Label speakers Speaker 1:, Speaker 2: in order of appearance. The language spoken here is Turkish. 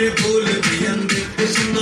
Speaker 1: Bul bul bir yandık kızın